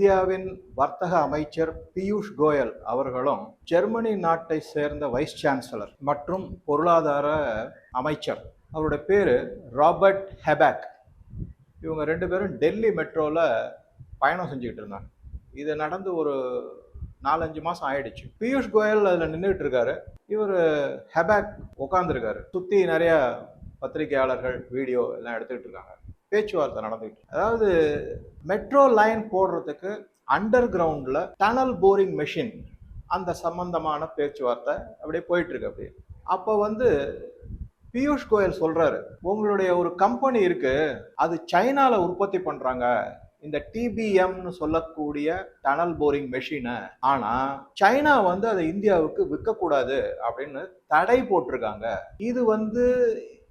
இந்தியாவின் வர்த்தக அமைச்சர் பியூஷ் கோயல் அவர்களும் ஜெர்மனி நாட்டை சேர்ந்த வைஸ் சான்சலர் மற்றும் பொருளாதார அமைச்சர். அவருடைய பேர் ராபர்ட் ஹெபேக். இவங்க ரெண்டு பேரும் டெல்லி மெட்ரோவில் பயணம் செஞ்சுக்கிட்டு இருந்தாங்க. இது நடந்து ஒரு நாலஞ்சு மாதம் ஆயிடுச்சு. பியூஷ் கோயல் அதில் நின்றுட்டு இருக்காரு இவர் ஹெபேக் உட்காந்துருக்காரு சுற்றி நிறையா பத்திரிகையாளர்கள் வீடியோ எல்லாம் எடுத்துக்கிட்டு இருக்காங்க. பேச்சுவார்த்தை நடந்துகிட்டு அதாவது மெட்ரோ லைன் போடுறதுக்கு அண்டர் கிரவுண்டில் டனல் போரிங் மெஷின் அந்த சம்பந்தமான பேச்சுவார்த்தை அப்படியே போயிட்டுருக்கு அப்படியே. அப்போ வந்து பியூஷ் கோயல் சொல்கிறாரு உங்களுடைய ஒரு கம்பெனி இருக்குது அது சைனாவில் உற்பத்தி பண்ணுறாங்க இந்த டிபிஎம்னு சொல்லக்கூடிய டனல் போரிங் மெஷினை ஆனால் சைனா வந்து அதை இந்தியாவுக்கு விற்கக்கூடாது அப்படின்னு தடை போட்டிருக்காங்க. இது வந்து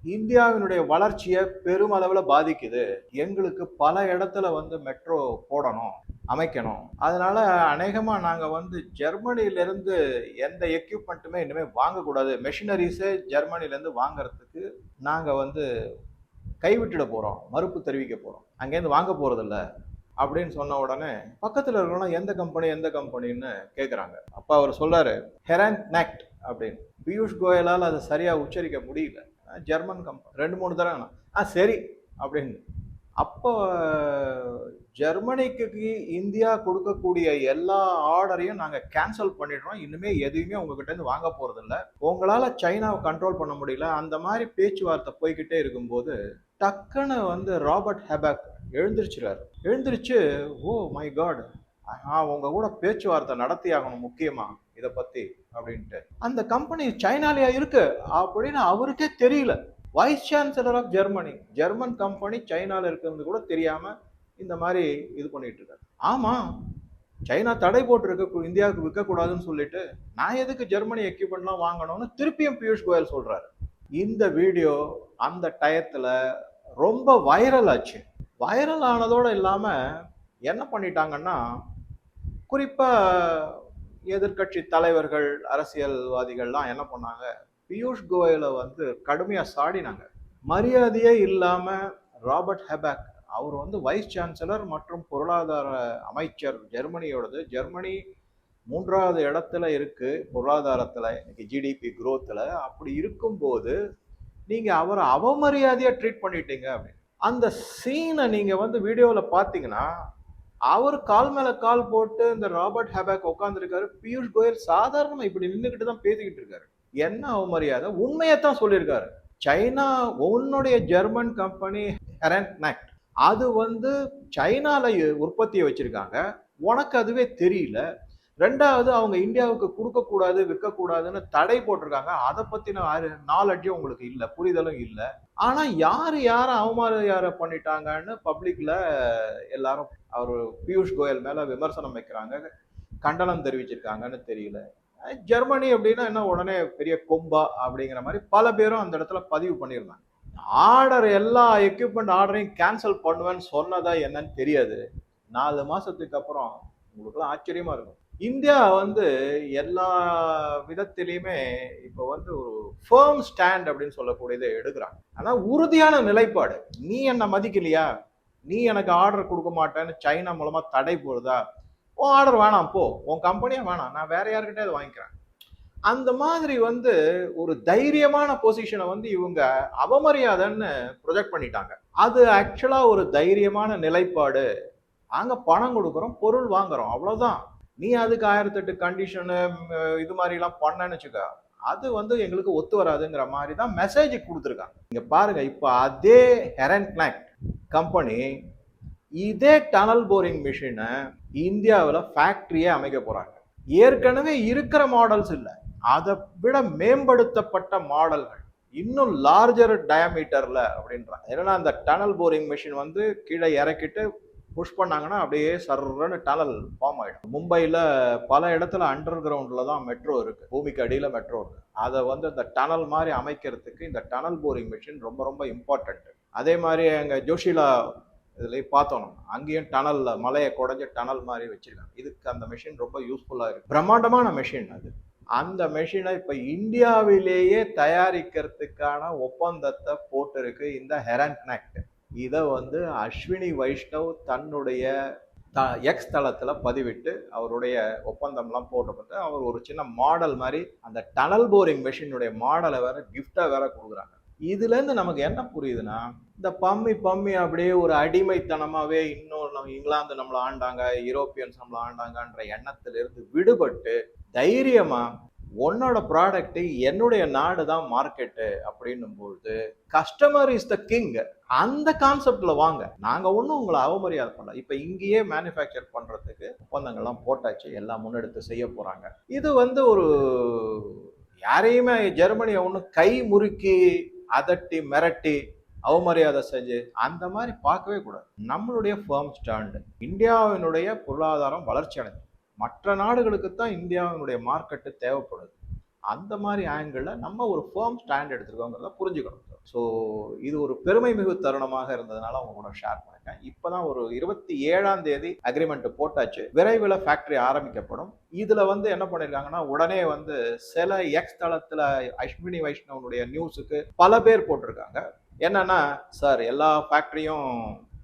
இந்தியாவினுடைய வளர்ச்சியை பெருமளவில் பாதிக்குது. எங்களுக்கு பல இடத்துல வந்து மெட்ரோ போடணும் அமைக்கணும். அதனால அநேகமா நாங்க வந்து ஜெர்மனிலிருந்து எந்த எக்யூப்மெண்ட்டுமே இனிமேல் வாங்கக்கூடாது. மெஷினரிஸே ஜெர்மனிலேருந்து வாங்குறதுக்கு நாங்க வந்து கைவிட்டுட போறோம். மறுப்பு தெரிவிக்க போறோம். அங்கேருந்து வாங்க போறதில்ல அப்படின்னு சொன்ன உடனே பக்கத்தில் இருக்கிறவங்க எந்த கம்பெனி எந்த கம்பெனின்னு கேட்குறாங்க அப்போ அவர் சொல்கிறாரு ஹெரான் நெக்ட் அப்படின்னு. பியூஷ் கோயலால் அதை சரியாக உச்சரிக்க முடியல. German company. ரெண்டு மூணு தடவை ஆ சரி அப்படின்னு. அப்போ ஜெர்மனிக்கு இந்தியா கொடுக்கக்கூடிய எல்லா ஆர்டரையும் நாங்கள் கேன்சல் பண்ணிடுறோம். இனிமேல் எதுவுமே உங்ககிட்டேருந்து வாங்க போகிறதில்ல உங்களால் சைனாவை கண்ட்ரோல் பண்ண முடியல. அந்த மாதிரி பேச்சுவார்த்தை போய்கிட்டே இருக்கும்போது டக்குன்னு வந்து ராபர்ட் ஹெபக் எழுந்திருச்சுறாரு. எழுந்திருச்சு ஓ மை காட் உங்கள் கூட பேச்சுவார்த்தை நடத்தி ஆகணும் முக்கியமாக இதை பத்தி அப்படின்ட்டு. அந்த கம்பெனி சைனாலயா இருக்கு? அப்படின்னு அவருக்கே தெரியல. Vice chancellor of Germany German company சைனால இருக்கிறது கூட தெரியாம இந்த மாதிரி இது பண்ணிட்டு இருக்காரு. ஆமா சைனா தடை போட்டிருக்க இந்தியாவுக்கு விற்கக்கூடாதுன்னு சொல்லிட்டு நான் எதுக்கு ஜெர்மனி எக்யூப்மெண்ட்லாம் வாங்கணும்னு திருப்பியும் பியூஷ் கோயல் சொல்றாரு. இந்த வீடியோ அந்த டயத்தில் ரொம்ப வைரல் ஆச்சு. வைரல் ஆனதோடு இல்லாமல் என்ன பண்ணிட்டாங்கன்னா குறிப்பாக எதிர்க்கட்சி தலைவர்கள் அரசியல்வாதிகள்லாம் என்ன பண்ணாங்க? பியூஷ் கோயலை வந்து கடுமையாக சாடினாங்க. மரியாதையே இல்லாமல் ராபர்ட் ஹெபேக் அவர் வந்து வைஸ் சான்சலர் மற்றும் பொருளாதார அமைச்சர் ஜெர்மனியோடது. ஜெர்மனி மூன்றாவது இடத்துல இருக்கு பொருளாதாரத்தில் இன்னைக்கு ஜிடிபி குரோத்தில் அப்படி இருக்கும்போது நீங்கள் அவரை அவமரியாதையாக ட்ரீட் பண்ணிட்டீங்க அப்படின்னு. அந்த சீனை நீங்கள் வந்து வீடியோவில் பார்த்தீங்கன்னா அவர் கால் மேல கால் போட்டு இந்த ராபர்ட் ஹெபேக் உட்காந்துருக்காரு பியூஷ் கோயல் சாதாரணமா இப்படி நின்றுக்கிட்டு தான் பேசிக்கிட்டு இருக்காரு. என்ன அவமரியாதை? உண்மையத்தான் சொல்லியிருக்காரு. சைனா உன்னுடைய ஜெர்மன் கம்பெனி ஹெரன்ட் அது வந்து சைனால உற்பத்தியை வச்சிருக்காங்க. உனக்கு அதுவே தெரியல. ரெண்டாவது அவங்க இந்தியாவுக்கு கொடுக்கக்கூடாது விற்கக்கூடாதுன்னு தடை போட்டிருக்காங்க. அதை பற்றின நாலடியும் உங்களுக்கு இல்லை புரிதலும் இல்லை. ஆனால் யார் யாரை அவமரியாதை பண்ணிட்டாங்கன்னு பப்ளிக்கில் எல்லாரும் அவர் பியூஷ் கோயல் மேலே விமர்சனம் வைக்கிறாங்க. கண்டனம் தெரிவிச்சிருக்காங்கன்னு தெரியல. ஜெர்மனி அப்படின்னா என்ன உடனே பெரிய கொம்பா அப்படிங்கிற மாதிரி பல பேரும் அந்த இடத்துல பதிவு பண்ணியிருந்தாங்க. ஆர்டர் எல்லா எக்யூப்மெண்ட் ஆர்டரையும் கேன்சல் பண்ணுவேன்னு சொன்னதா என்னன்னு தெரியாது. நாலு மாதத்துக்கு அப்புறம் உங்களுக்குலாம் ஆச்சரியமாக இருக்கும். இந்தியா வந்து எல்லா விதத்திலையுமே இப்போ வந்து ஒரு ஃபேர்ம் ஸ்டாண்ட் அப்படின்னு சொல்லக்கூடியதை எடுக்கிறாங்க. ஆனால் உறுதியான நிலைப்பாடு. நீ என்னை மதிக்கலையா? நீ எனக்கு ஆர்டர் கொடுக்க மாட்டேன்னு சைனா மூலமாக தடை போடுதா? உன் ஆர்டர் வேணாம் போ. உன் கம்பெனியே வேணாம். நான் வேற யாருக்கிட்டே அதை வாங்கிக்கிறேன். அந்த மாதிரி வந்து ஒரு தைரியமான பொசிஷனை வந்து இவங்க அவமரியாதைன்னு ப்ரொஜெக்ட் பண்ணிட்டாங்க. அது ஆக்சுவலாக ஒரு தைரியமான நிலைப்பாடு. அங்கே பணம் கொடுக்குறோம் பொருள் வாங்குறோம். அவ்வளோதான் நீ அதுக்கு ஆயிரத்தெட்டு கண்டிஷனு இது மாதிரிலாம் பண்ணேன்னு வச்சுக்க அது வந்து எங்களுக்கு ஒத்து வராதுங்கிற மாதிரி தான் மெசேஜ் கொடுத்துருக்காங்க. இங்கே பாருங்க இப்போ அதே ஹெரன் கம்பெனி இதே டனல் போரிங் மிஷினை இந்தியாவில் ஃபேக்ட்ரியே அமைக்க போகிறாங்க ஏற்கனவே இருக்கிற மாடல்ஸ் இல்லை. அதை விட மேம்படுத்தப்பட்ட மாடல்கள் இன்னும் லார்ஜர் டயமீட்டரில் அப்படின்றாங்க ஏன்னா அந்த டனல் போரிங் மிஷின் வந்து கீழே இறக்கிட்டு புஷ் பண்ணாங்கன்னா அப்படியே சர்றன்னு டனல் ஃபார்ம் ஆயிடும். மும்பையில் பல இடத்துல அண்டர் கிரவுண்டில் தான் மெட்ரோ இருக்கு. பூமிக்கு அடியில் மெட்ரோ இருக்கு. அதை வந்து அந்த டனல் மாதிரி அமைக்கிறதுக்கு இந்த டனல் போரிங் மிஷின் ரொம்ப ரொம்ப இம்பார்ட்டன்ட் அதே மாதிரி எங்கள் ஜோஷிலா இதுலேயும் பார்த்தோம். அங்கேயும் டனல்ல மலையை குடஞ்ச டனல் மாதிரி வச்சிருக்காங்க. இதுக்கு அந்த மிஷின் ரொம்ப யூஸ்ஃபுல்லாக இருக்கு. பிரம்மாண்டமான மிஷின் அது. அந்த மெஷினை இப்போ இந்தியாவிலேயே தயாரிக்கிறதுக்கான ஒப்பந்தத்தை போட்டிருக்கு இந்த ஹெரன் இதை வந்து அஸ்வினி வைஷ்ணவ் தன்னுடைய த எக்ஸ் தளத்தில் பதிவிட்டு அவருடைய ஒப்பந்தம்லாம் போட்டப்பட்டு அவர் ஒரு சின்ன மாடல் மாதிரி அந்த டனல் போரிங் மெஷினுடைய மாடலை வேற கிஃப்டாக வேற கொடுக்குறாங்க. இதுலேருந்து நமக்கு என்ன புரியுதுன்னா இந்த பம்மி பம்மி அப்படியே ஒரு அடிமைத்தனமாகவே இன்னொரு நம்ம இங்கிலாந்து நம்மளை ஆண்டாங்க யூரோப்பியன்ஸ் நம்மளை ஆண்டாங்கன்ற எண்ணத்திலிருந்து விடுபட்டு தைரியமாக உன்னோட ப்ராடக்ட்டு என்னுடைய நாடு தான் மார்க்கெட்டு அப்படின்னும் பொழுது கஸ்டமர் இஸ் த கிங் அந்த கான்செப்டில் வாங்க. நாங்கள் ஒன்றும் உங்களை அவமரியாதை பண்ணல. இப்போ இங்கேயே மேனுஃபேக்சர் பண்ணுறதுக்கு ஒப்பந்தங்கள்லாம் போட்டாச்சு. எல்லாம் முன்னெடுத்து செய்ய போகிறாங்க இது வந்து ஒரு யாரையுமே ஜெர்மனியை ஒன்று கை முறுக்கி அதட்டி மிரட்டி அவமரியாதை செஞ்சு அந்த மாதிரி பார்க்கவே கூடாது. நம்மளுடைய ஃபேர்ம் ஸ்டாண்டு இந்தியாவினுடைய பொருளாதாரம் வளர்ச்சி அடைஞ்சு. மற்ற நாடுகளுக்கு தான் இந்தியாவினுடைய மார்க்கெட்டு தேவைப்படுது. அந்த மாதிரி ஆங்கிளில் நம்ம ஒரு ஃபேர்ம் ஸ்டாண்ட் எடுத்துருக்கோங்கிறத புரிஞ்சுக்கணும். ஸோ இது ஒரு பெருமை மிகு தருணமாக இருந்ததுனால அவங்க கூட ஷேர் பண்ணிட்டேன். இப்போ தான் ஒரு இருபத்தி ஏழாம் தேதி அக்ரிமெண்ட் போட்டாச்சு. விரைவில் ஃபேக்டரி ஆரம்பிக்கப்படும். இதில் வந்து என்ன பண்ணியிருக்காங்கன்னா உடனே வந்து சில எக்ஸ் தளத்தில் அஸ்வினி வைஷ்ணவனுடைய நியூஸுக்கு பல பேர் போட்டிருக்காங்க. என்னன்னா சார் எல்லா ஃபேக்ட்ரியும்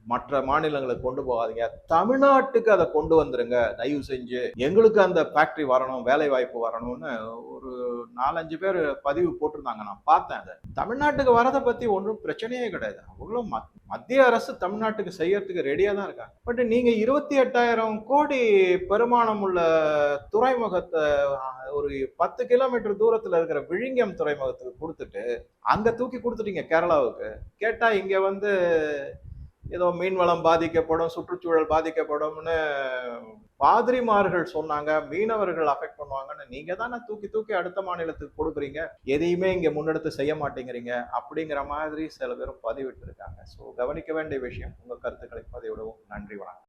மற்ற மாநிலங்களுக்கு கொண்டு போகாதீங்க. தமிழ்நாட்டுக்கு அதை கொண்டு வந்துருங்க. தயவு செஞ்சு எங்களுக்கு அந்த ஃபேக்டரி வரணும் வேலை வாய்ப்பு வரணும்னு ஒரு நாலஞ்சு பேர் பதிவு போட்டிருந்தாங்க. நான் பார்த்தேன் அதை. தமிழ்நாட்டுக்கு வரதை பத்தி ஒன்றும் பிரச்சனையே கிடையாது. அவங்களும் மத்- மத்திய அரசு தமிழ்நாட்டுக்கு செய்யறதுக்கு ரெடியாக தான் இருக்காங்க. பட் நீங்க இருபத்தி எட்டாயிரம் கோடி பெருமானம் உள்ள துறைமுகத்தை ஒரு பத்து கிலோமீட்டர் தூரத்தில் இருக்கிற விழிங்கம் துறைமுகத்துக்கு கொடுத்துட்டு அங்க தூக்கி கொடுத்துட்டீங்க கேரளாவுக்கு. கேட்டா இங்க வந்து ஏதோ மீன் வளம் பாதிக்கப்படும் சுற்றுச்சூழல் பாதிக்கப்படும்னு பாதிரிமார்கள் சொன்னாங்க. மீனவர்கள் அஃபெக்ட் பண்ணுவாங்கன்னு. நீங்க தானே தூக்கி தூக்கி அடுத்த மாநிலத்துக்கு கொடுக்குறீங்க. எதையுமே இங்க முன்னெடுத்து செய்ய மாட்டேங்கிறீங்க. அப்படிங்கிற மாதிரி சில பேரும் பதிவிட்டு இருக்காங்க ஸோ கவனிக்க வேண்டிய விஷயம் உங்க கருத்துக்களை பதிவிடவும். நன்றி வணக்கம்.